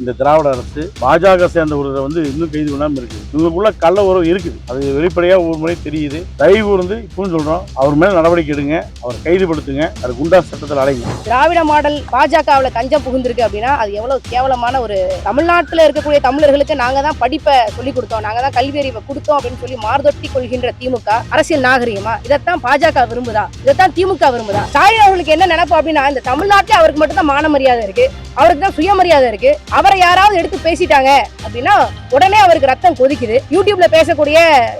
இந்த திராவிட அரசு பாஜக சேர்ந்த ஒருவரை வந்து இன்னும் கைது பண்ணாமல் இருக்குது. இவங்களுக்குள்ள கள்ள உறவு இருக்குது. அது வெளிப்படையாக ஒரு முறை தெரியுது. தயவு கூர்ந்து இப்போன்னு சொல்கிறோம் அவர் மேலே நடவடிக்கை எடுங்க. அவர் கைதுபடுத்துங்க அது குண்டா சட்டத்தில் அடைங்க. திராவிட மாடல் பாஜகவில் தஞ்சம் புகுந்திருக்கு அப்படின்னா அது எவ்வளவு கேவலமான ஒரு தமிழ்நாட்டில் இருக்கக்கூடிய தமிழர்களுக்கு நாங்கள் தான் படிப்பை சொல்லி கொடுத்தோம். நாங்கள் தான் கல்வி அறிவை கொடுத்தோம் அப்படின்னு சொல்லி மார்தொட்டி கொள்கின்ற திமுக அரசியல் நாகரிகமா? இதைத்தான் பாஜக விரும்புதா? இதைத்தான் திமுக விரும்புதா? ஸ்டாலின் அவர்களுக்கு என்ன நினைப்பு அப்படின்னா இந்த தமிழ்நாட்டில் அவருக்கு மட்டும் தான் மான மரியாதை இருக்கு. அவருக்கு தான் சுயமரியாதை இருக்கு. அவர் யாராவது எடுத்து பேசிட்டாங்க அப்படின்னா உடனே அவருக்கு ரத்தம் கொதிக்குது. யூடியூப்ல பேசக்கூடிய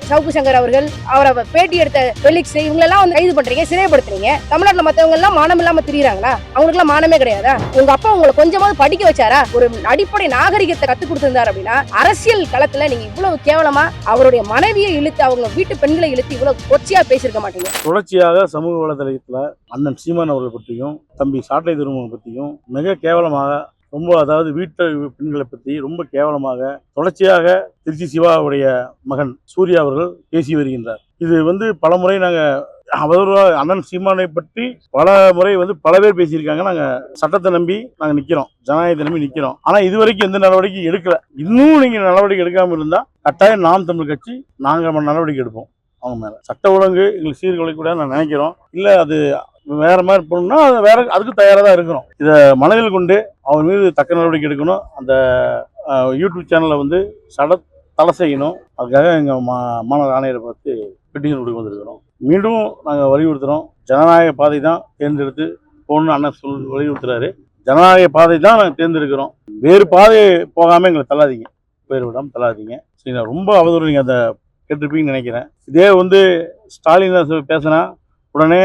சவுக்கு சங்கர் அவர்கள் அவரை பேட்டி எடுத்த பெலிக்ஸ் இவங்களெல்லாம் வந்து கைது பண்றீங்க சிறைப்படுத்துறீங்க. தமிழ்நாட்டுல மத்தவங்க எல்லாம் மானம் இல்லாம திரியறாங்களா? அவங்களுக்குலாம் மானமே கிடையாதா? உங்க அப்பா உங்களை கொஞ்சமாவது படிக்க வச்சாரா? ஒரு அடிப்படை நாகரிகத்தை கத்து கொடுத்திருந்தார் அப்படின்னா அரசியல் களத்துல நீங்க இவ்வளவு கேவலமா அவருடைய மனைவியை இழுத்து அவங்க வீட்டு பெண்களை இழுத்து இவ்வளவு கொச்சையா பேசியிருக்க மாட்டீங்க. தொடர்ச்சியாக சமூக வலைதளத்துல அண்ணன் சீமான் அவர்கள் பற்றியும் தம்பி சாட்டை திருமணம் பற்றியும் மிக கேவலமாக ரொம்ப அதாவது வீட்டு பெண்களை பற்றி ரொம்ப கேவலமாக தொடர்ச்சியாக திருச்சி சிவாவுடைய மகன் சூர்யா அவர்கள் பேசி வருகின்றார். இது வந்து பல முறை நாங்கள் அவர் அண்ணன் சீமானை பற்றி பல முறை வந்து பல பேர் பேசியிருக்காங்க. நாங்கள் சட்டத்தை நம்பி நாங்கள் நிற்கிறோம் ஜனநாயகத்தை நம்பி நிற்கிறோம் ஆனால் இது வரைக்கும் எந்த நடவடிக்கையும் எடுக்கல. இன்னும் நீங்கள் நடவடிக்கை எடுக்காமல் இருந்தால் கட்டாயம் நாம் தமிழ் கட்சி நாங்கள் நடவடிக்கை எடுப்போம். அவங்க மேலே. சட்ட ஒழுங்கு எங்களுக்கு சீர்குலைக்கூடாது கூட நான் நினைக்கிறோம். இல்லை அது வேற மாதிரி பண்ணணும்னா அது வேற அதுக்கு தயாராக தான் இருக்கிறோம். இதை மனதில் கொண்டு அவர் மீது தக்க நடவடிக்கை எடுக்கணும். அந்த யூடியூப் சேனலை வந்து சட தடை செய்யணும். அதுக்காக எங்கள் மா மாநகர ஆணையரை பார்த்து பெட்டிஷன் கொடுக்க வந்திருக்கிறோம். மீண்டும் நாங்கள் வலியுறுத்துகிறோம் ஜனநாயக பாதை தான் தேர்ந்தெடுத்து போகணும்னு அண்ணன் சொல் வலியுறுத்துறாரு. ஜனநாயக பாதை தான் நாங்கள் தேர்ந்தெடுக்கிறோம். வேறு பாதை போகாமல் எங்களை தள்ளாதீங்க. பேர் விடாமல் தள்ளாதீங்க. சரிங்களா ரொம்ப அவதூறு நீங்கள் அதை கேட்டிருப்பீங்கன்னு நினைக்கிறேன். இதே வந்து ஸ்டாலின் பேசுனா பேசினா உடனே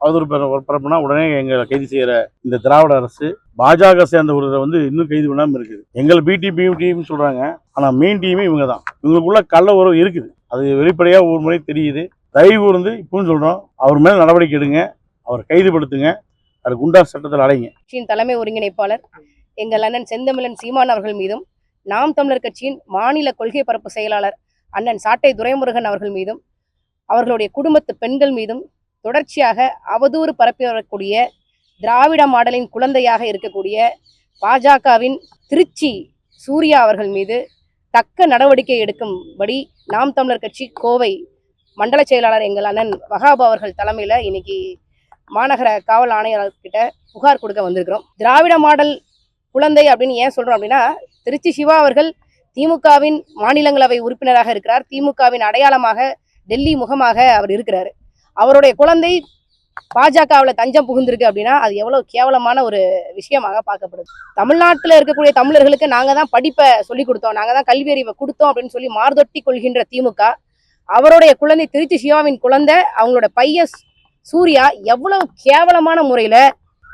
அவதூறு பரப்புனா உடனே எங்களை கைது செய்கிற இந்த திராவிட அரசு பாஜக சேர்ந்த ஒருத்தர் வந்து இன்னும் கைது பண்ணாமல் இருக்குது. எங்கள் பிடி டீம் பி டீம் சொல்கிறாங்க ஆனால் மெயின் டீமே இவங்க தான். இவங்களுக்குள்ள கள்ள உறவு இருக்குது. அது வெளிப்படையாக ஒரு முறை தெரியுது. தயவு கூர்ந்து இப்போன்னு சொல்கிறோம் அவர் மேலே நடவடிக்கை எடுங்க. அவர் கைதுபடுத்துங்க. அது குண்டா சட்டத்தில் அடைங்க கட்சியின் தலைமை ஒருங்கிணைப்பாளர் எங்கள் அண்ணன் செந்தமிழன் சீமான் அவர்கள் மீதும் நாம் தமிழர் கட்சியின் மாநில கொள்கை பரப்பு செயலாளர் அண்ணன் சாட்டை துரைமுருகன் அவர்கள் மீதும் அவர்களுடைய குடும்பத்து பெண்கள் மீதும் தொடர்ச்சியாக அவதூறு பரப்பி வரக்கூடிய திராவிட மாடலின் குழந்தையாக இருக்கக்கூடிய பாஜகவின் திருச்சி சூர்யா அவர்கள் மீது தக்க நடவடிக்கை எடுக்கும்படி நாம் தமிழர் கட்சி கோவை மண்டல செயலாளர் எங்கள் அண்ணன் வகாபு அவர்கள் தலைமையில் இன்னைக்கு மாநகர காவல் ஆணையாளர்கிட்ட புகார் கொடுக்க வந்திருக்கிறோம். திராவிட மாடல் குழந்தை அப்படின்னு ஏன் சொல்கிறோம் அப்படின்னா திருச்சி சிவா அவர்கள் திமுகவின் மாநிலங்களவை உறுப்பினராக இருக்கிறார். திமுகவின் அடையாளமாக டெல்லி முகமாக அவர் இருக்கிறாரு. அவருடைய குழந்தை பாஜகவில் தஞ்சம் புகுந்திருக்கு அப்படின்னா அது எவ்வளவு கேவலமான ஒரு விஷயமாக பார்க்கப்படுது. தமிழ்நாட்டில் இருக்கக்கூடிய தமிழர்களுக்கு நாங்கள் தான் படிப்பை சொல்லி கொடுத்தோம் நாங்கள் தான் கல்வி அறிவை கொடுத்தோம் அப்படின்னு சொல்லி மார்தொட்டி கொள்கின்ற திமுக அவருடைய குழந்தை திருச்சி சிவாவின் குழந்தை அவங்களோட பையன் சூர்யா எவ்வளவு கேவலமான முறையில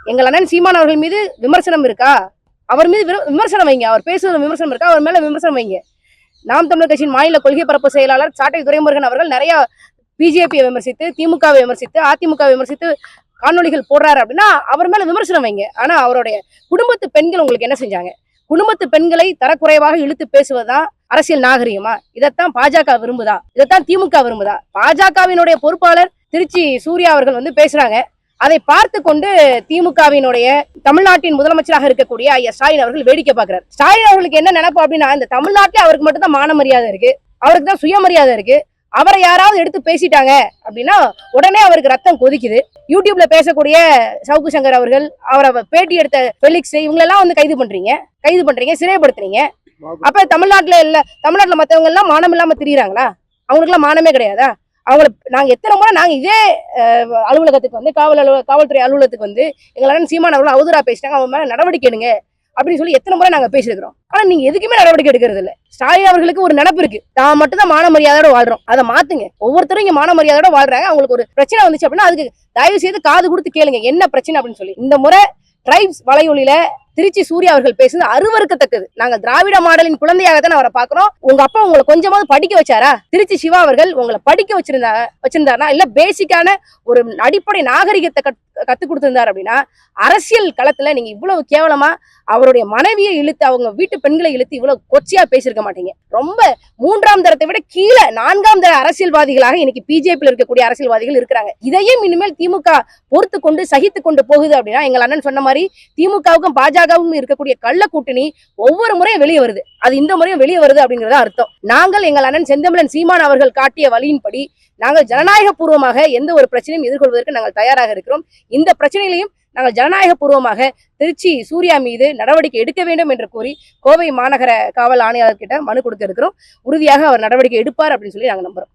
எங்கள் அண்ணன் சீமான் அவர்கள் மீது விமர்சனம் இருக்கா? அவர் மீது விரு- விமர்சனம் வைங்க அவர் பேசுகிற விமர்சனம் இருக்கா? அவர் மேல விமர்சனம் வைங்க. நாம் தமிழர் கட்சியின் மாநில கொள்கை பரப்பு செயலாளர் சாட்டை துரைமுருகன் அவர்கள் நிறைய பிஜேபியை விமர்சித்து திமுகவை விமர்சித்து அதிமுகவை விமர்சித்து காணொளிகள் போடுறாரு அப்படின்னா அவர் மேல விமர்சனம் வைங்க. ஆனா அவருடைய குடும்பத்து பெண்கள் உங்களுக்கு என்ன செஞ்சாங்க? குடும்பத்து பெண்களை தரக்குறைவாக இழுத்து பேசுவதுதான் அரசியல் நாகரிகமா? இதைத்தான் பாஜக விரும்புதா? இதைத்தான் திமுக விரும்புதா? பாஜகவினுடைய பொறுப்பாளர் திருச்சி சூர்யா அவர்கள் வந்து பேசுறாங்க. அதை பார்த்து கொண்டு திமுகவினுடைய தமிழ்நாட்டின் முதலமைச்சராக இருக்கக்கூடிய ஐயா ஸ்டாலின் அவர்கள் வேடிக்கை பார்க்கிறார். ஸ்டாலின் அவர்களுக்கு என்ன நினைப்பு அப்படின்னா இந்த தமிழ்நாட்டிலே அவருக்கு மட்டும் தான் மான மரியாதை இருக்கு. அவருக்கு தான் சுயமரியாதை இருக்கு. அவரை யாராவது எடுத்து பேசிட்டாங்க அப்படின்னா உடனே அவருக்கு ரத்தம் கொதிக்குது. யூடியூப்ல பேசக்கூடிய சவுக்கு சங்கர் அவர்கள் அவரை பேட்டி எடுத்த பெலிக்ஸ் இவங்களெல்லாம் வந்து கைது பண்றீங்க. கைது பண்றீங்க சிறைப்படுத்துறீங்க. அப்ப தமிழ்நாட்டுல இல்ல தமிழ்நாட்டுல மத்தவங்க எல்லாம் மானம் இல்லாம திரியறாங்களா? அவங்களுக்கு எல்லாம் மானமே கிடையாதா? அவங்கள நாங்க எத்தனை முறை நாங்க இதே அலுவலகத்துக்கு வந்து காவல் அலுவலக காவல்துறை அலுவலகத்துக்கு வந்து எங்களால சீமான சீமான் அவர்கள் அவதூறா பேசிட்டாங்க அவங்க மேல நடவடிக்கை எடுங்க. அப்படின்னு சொல்லி எத்தனை முறை நாங்க பேசியிருக்கிறோம். ஆனா நீங்க எதுக்குமே நடவடிக்கை எடுக்கிறது இல்ல ஸ்டாலின் அவர்களுக்கு ஒரு நினப்பு இருக்கு. நான் மட்டும் தான் மான மரியாதையோட வாழ்றோம். அதை மாத்துங்க. ஒவ்வொருத்தரும் இங்க மான மரியாதையோட வாழ்றாங்க. அவங்களுக்கு ஒரு பிரச்சனை வந்துச்சு அப்படின்னா அதுக்கு தயவு செய்து காது கொடுத்து கேளுங்க. என்ன பிரச்சனை அப்படின்னு சொல்லி. இந்த முறை ட்ரைப்ஸ் வலையொலியில திருச்சி சூர்யா அவர்கள் பேசுனது அருவருக்கத்தக்கது. நாங்க திராவிட மாடலின் குழந்தையாக தான் அவரை பாக்குறோம் உங்க அப்பா உங்களை கொஞ்சமாவது படிக்க வச்சாரா? திருச்சி சிவா அவர்கள் உங்களை படிக்க வச்சிருந்தா வச்சிருந்தாரா? இல்ல பேசிக்கான ஒரு அடிப்படை நாகரிகத்தை கத்- கத்துக் கொடுத்திருந்தார் அப்படின்னா அரசியல் களத்துல நீங்க இவ்வளவு கேவலமா அவருடைய மனைவியை இழுத்து அவங்க வீட்டு பெண்களை இழுத்து இவ்வளவு கொச்சையா பேசியிருக்க மாட்டீங்க. ரொம்ப மூன்றாம் தரத்தை விட கீழே நான்காம் தர அரசியல்வாதிகளாக இன்னைக்கு பிஜேபியில் இருக்கக்கூடிய அரசியல்வாதிகள் இருக்கிறாங்க. இதையும் இனிமேல் திமுக பொறுத்து கொண்டு சகித்து கொண்டு போகுது அப்படின்னா எங்கள் அண்ணன் சொன்ன மாதிரி திமுகவுக்கும் பாஜகவுக்கும் இருக்கக்கூடிய கள்ள கூட்டணி ஒவ்வொரு முறையும் வெளியே வருது. அது இந்த முறையும் வெளியே வருது அப்படிங்கிறத அர்த்தம். நாங்கள் எங்கள் அண்ணன் செந்தமிழன் சீமான் அவர்கள் காட்டிய வழியின்படி நாங்கள் ஜனநாயக பூர்வமாக எந்த ஒரு பிரச்சனையும் எதிர்கொள்வதற்கு நாங்கள் தயாராக இருக்கிறோம். இந்த பிரச்சனையிலையும் நாங்கள் ஜனநாயக பூர்வமாக திருச்சி சூர்யா மீது நடவடிக்கை எடுக்க வேண்டும் என்று கூறி கோவை மாநகர காவல் ஆணையாளர்கிட்ட மனு கொடுக்க இருக்கிறோம் உறுதியாக அவர் நடவடிக்கை எடுப்பார் அப்படின்னு சொல்லி நாங்கள் நம்புறோம்.